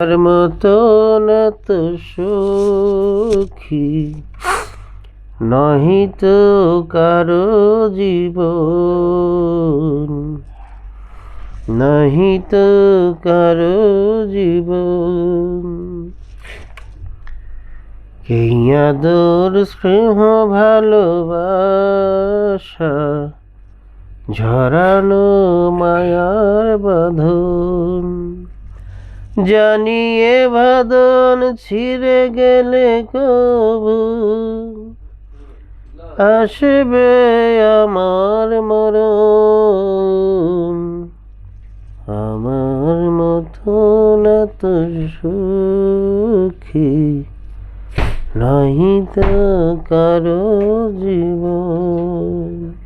আর মতো না তো সুখী। নহি তো কারও জীবন। নহি তো কারও জীবন। আদর, স্নেহ, ভালোবাসা ঝরানো মায়ার বাঁধন। জানিয়ে বাদন ছিঁড়ে গেলে কবু। আসবে আমার মরণ। আমার মতো না তো সুখী নাহি তো কারও জীবন।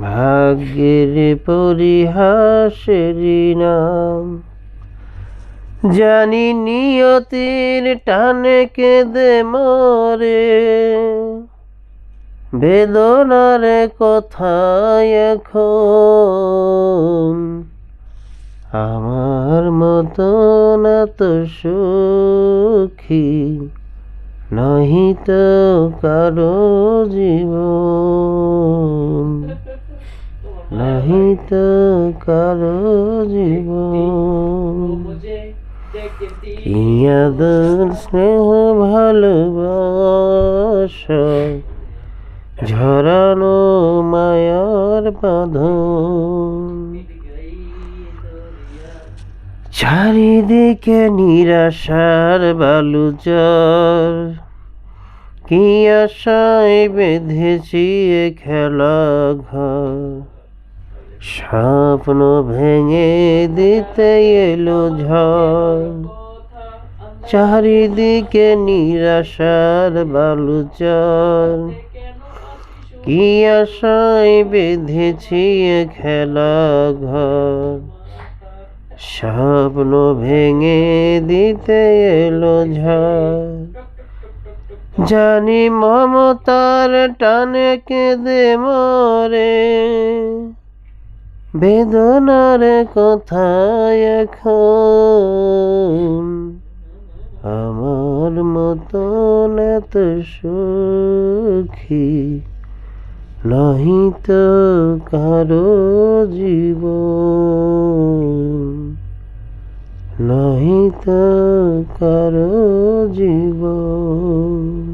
ভাগ্যের পরিহাসেরই নাম। জানি নিয়তির টানে কেঁদে মরে। বেদনার কথায় এখন। আমার মতো না তো সুখী, নহি তো কারও জীবন। কারও জীবন। ইয়াদের স্নেহ ভালোবাসা, ঝরানো মায়ার বাঁধন। চারিদিকে নিরাশার বালুচর, কি আশায় বেঁধেছি খেলা ঘর স্বপ্ন ভেঙে দিতে এলো ঝড়। চারিদিকে নিরাশার বালুচর। কি আশায় বেঁধেছি খেলা ঘর। স্বপ্ন ভেঙে দিতে এলো ঝড়। জানি মমতার টানে কেঁদে মরে। বেদনার কথায় এখন আমার মতন এত সুখী নহি তো কারও জীব নহি তো কারও জীবন।